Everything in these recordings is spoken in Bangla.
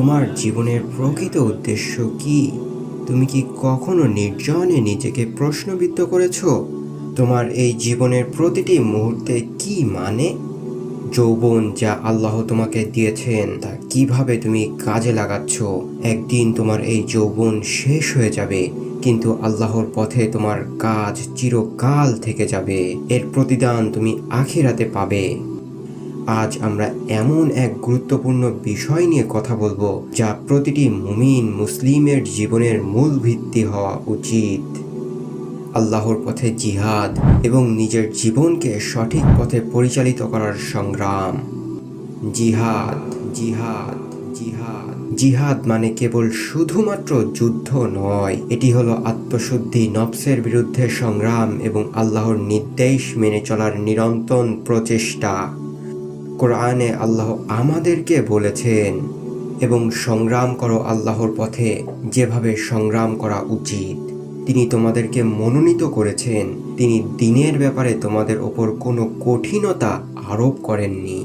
তোমার জীবনের প্রকৃত উদ্দেশ্য কি? তুমি কি কখনো নির্জনে নিজেকে প্রশ্নবিদ্ধ করেছ? তোমার এই জীবনের প্রতিটি মুহূর্তে কি মানে? যৌবন যা আল্লাহ তোমাকে দিয়েছেন, তা কীভাবে তুমি কাজে লাগাচ্ছ? একদিন তোমার এই যৌবন শেষ হয়ে যাবে, কিন্তু আল্লাহর পথে তোমার কাজ চিরকাল থেকে যাবে। এর প্রতিদান তুমি আখিরাতে পাবে। আজ আমরা এমন এক গুরুত্বপূর্ণ বিষয় নিয়ে কথা বলব, যা প্রতিটি মুমিন মুসলিমের জীবনের মূল ভিত্তি হওয়া উচিত। আল্লাহর পথে জিহাদ এবং নিজের জীবনকে সঠিক পথে পরিচালিত করার সংগ্রাম। জিহাদ জিহাদ জিহাদ। জিহাদ মানে কেবল শুধুমাত্র যুদ্ধ নয়, এটি হলো আত্মশুদ্ধি নফসের বিরুদ্ধে সংগ্রাম এবং আল্লাহর নির্দেশ মেনে চলার নিরন্তর প্রচেষ্টা। কোরআনে আল্লাহ আমাদেরকে বলেছেন, এবং সংগ্রাম করো আল্লাহর পথে, যেভাবে সংগ্রাম করা উচিত। তিনি তোমাদেরকে মনোনীত করেছেন, তিনি দিনের ব্যাপারে তোমাদের ওপর কোনো কঠিনতা আরোপ করেননি।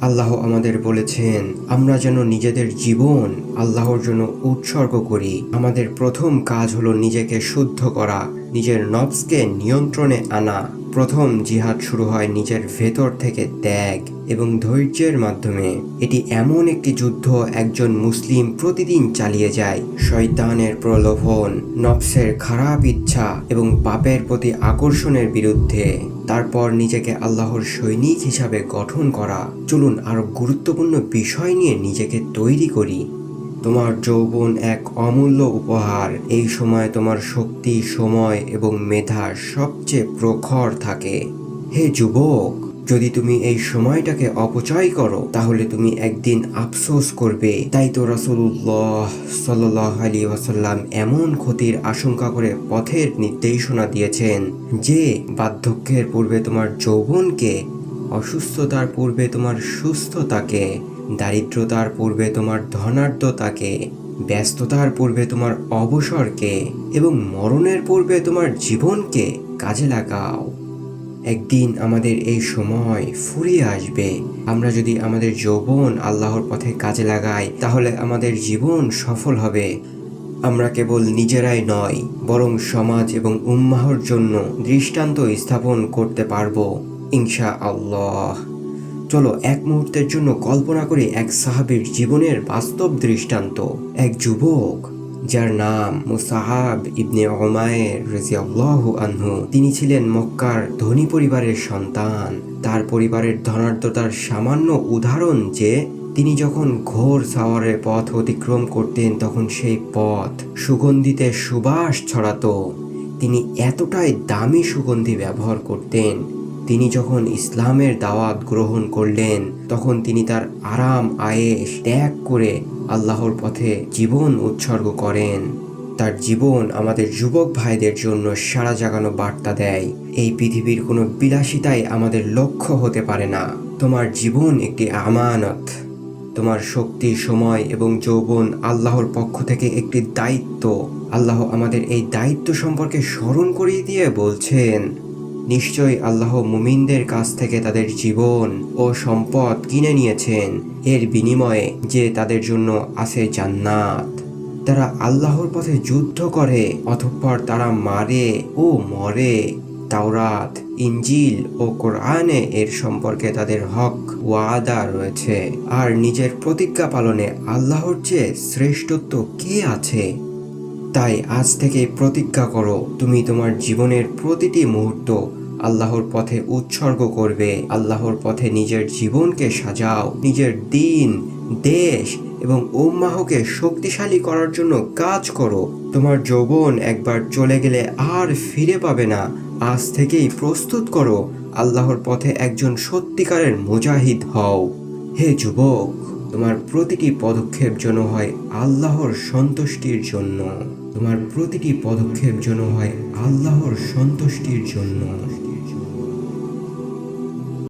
আল্লাহ আমাদের বলেছেন, আমরা যেন নিজেদের জীবন আল্লাহর জন্য উৎসর্গ করি। আমাদের প্রথম কাজ হলো নিজেকে শুদ্ধ করা, নিজের নবসকে নিয়ন্ত্রণে আনা। প্রথম জিহাদ শুরু হয় নিজের ভেতর থেকে ত্যাগ এবং ধৈর্যের মাধ্যমে। এটি এমন একটি যুদ্ধ, একজন মুসলিম প্রতিদিন চালিয়ে যায়। শয়তানের প্রলোভন, নফসের খারাপ ইচ্ছা এবং পাপের প্রতি আকর্ষণের বিরুদ্ধে। তারপর নিজেকে আল্লাহর সৈনিক হিসাবে গঠন করা। চলুন আরও গুরুত্বপূর্ণ বিষয় নিয়ে নিজেকে তৈরি করি। তোমার যৌবন এক অমূল্য উপহার। এই সময় তোমার শক্তি, সময় এবং মেধা সবচেয়ে প্রখর থাকে। হে যুবক, যদি তুমি এই সময়টাকে অপচয় করো, তাহলে তুমি একদিন আফসোস করবে। তাই তো রাসূলুল্লাহ সাল্লাহ আলী ওয়াসাল্লাম এমন ক্ষতির আশঙ্কা করে পথের নির্দেশনা দিয়েছেন যে, বার্ধক্যের পূর্বে তোমার যৌবনকে, অসুস্থতার পূর্বে তোমার সুস্থতাকে দারিদ্রতার পূর্বে তোমার ধনাঢ্যতাকে, ব্যস্ততার পূর্বে তোমার অবসরকে এবং মরণের পূর্বে তোমার জীবনকে কাজে লাগাও। একদিন আমাদের এই সময় ফুরিয়ে আসবে। আমরা যদি আমাদের যৌবন আল্লাহর পথে কাজে লাগাই, তাহলে আমাদের জীবন সফল হবে। আমরা কেবল নিজেরাই নয়, বরং সমাজ এবং উম্মাহর জন্য দৃষ্টান্ত স্থাপন করতে পারব ইনশা আল্লাহ চলো এক মুহূর্তের জন্য কল্পনা করি এক সাহাবীর জীবনের বাস্তব দৃষ্টান্ত। এক যুবক, যার নাম মুসাহাব ইবনে ওমায়ের আনহু। তিনি ছিলেন মক্কার ধনী পরিবারের সন্তান। তার পরিবারের ধনাঢ্যতার সামান্য উদাহরণ যে, তিনি যখন ঘোর সাওয়ারের পথ অতিক্রম করতেন, তখন সেই পথ সুগন্ধিতে সুবাস ছড়াতো। তিনি এতটাই দামি সুগন্ধি ব্যবহার করতেন তিনি যখন ইসলামের দাওয়াত গ্রহণ করলেন, তখন তিনি তার আরাম আয়েশ ত্যাগ করে আল্লাহর পথে জীবন উৎসর্গ করেন। তার জীবন আমাদের যুবক ভাইদের জন্য সারা জাগানো বার্তা দেয়। এই পৃথিবীর কোনো বিলাসিতাই আমাদের লক্ষ্য হতে পারে না। তোমার জীবন একটি আমানত। তোমার শক্তি, সময় এবং যৌবন আল্লাহর পক্ষ থেকে একটি দায়িত্ব। আল্লাহ আমাদের এই দায়িত্ব সম্পর্কে স্মরণ করিয়ে দিয়ে বলছেন নিশ্চয়ই আল্লাহ মুমিনদের কাছ থেকে তাদের জীবন ও সম্পদ কিনে নিয়েছেন। এর বিনিময়ে যে তাদের জন্য আছে জান্নাত। তারা আল্লাহর পথে যুদ্ধ করে, অতঃপর তারা মারে ও মরে। তাওরাত ইঞ্জিল ও কোরআনে এর সম্পর্কে তাদের হক ওয়াদা রয়েছে। আর নিজের প্রতিজ্ঞা পালনে আল্লাহর চেয়ে শ্রেষ্ঠত্ব কে আছে? তাই আজ থেকে প্রতিজ্ঞা করো, তুমি তোমার জীবনের প্রতিটি মুহূর্ত আল্লাহর পথে উৎসর্গ করবে। আল্লাহর পথে নিজের জীবনকে সাজাও, নিজের দিন, দেশ এবং উম্মাহকে শক্তিশালী করার জন্য কাজ করো। তোমার যৌবন একবার চলে গেলে আর ফিরে পাবে না। আজ থেকেই প্রস্তুত করো, আল্লাহর পথে একজন সত্যিকারের মুজাহিদ হও। হে যুবক, তোমার প্রতিটি পদক্ষেপ যেন হয় আল্লাহর সন্তুষ্টির জন্য। তোমার প্রতিটি পদক্ষেপ যেন হয় আল্লাহর সন্তুষ্টির জন্য।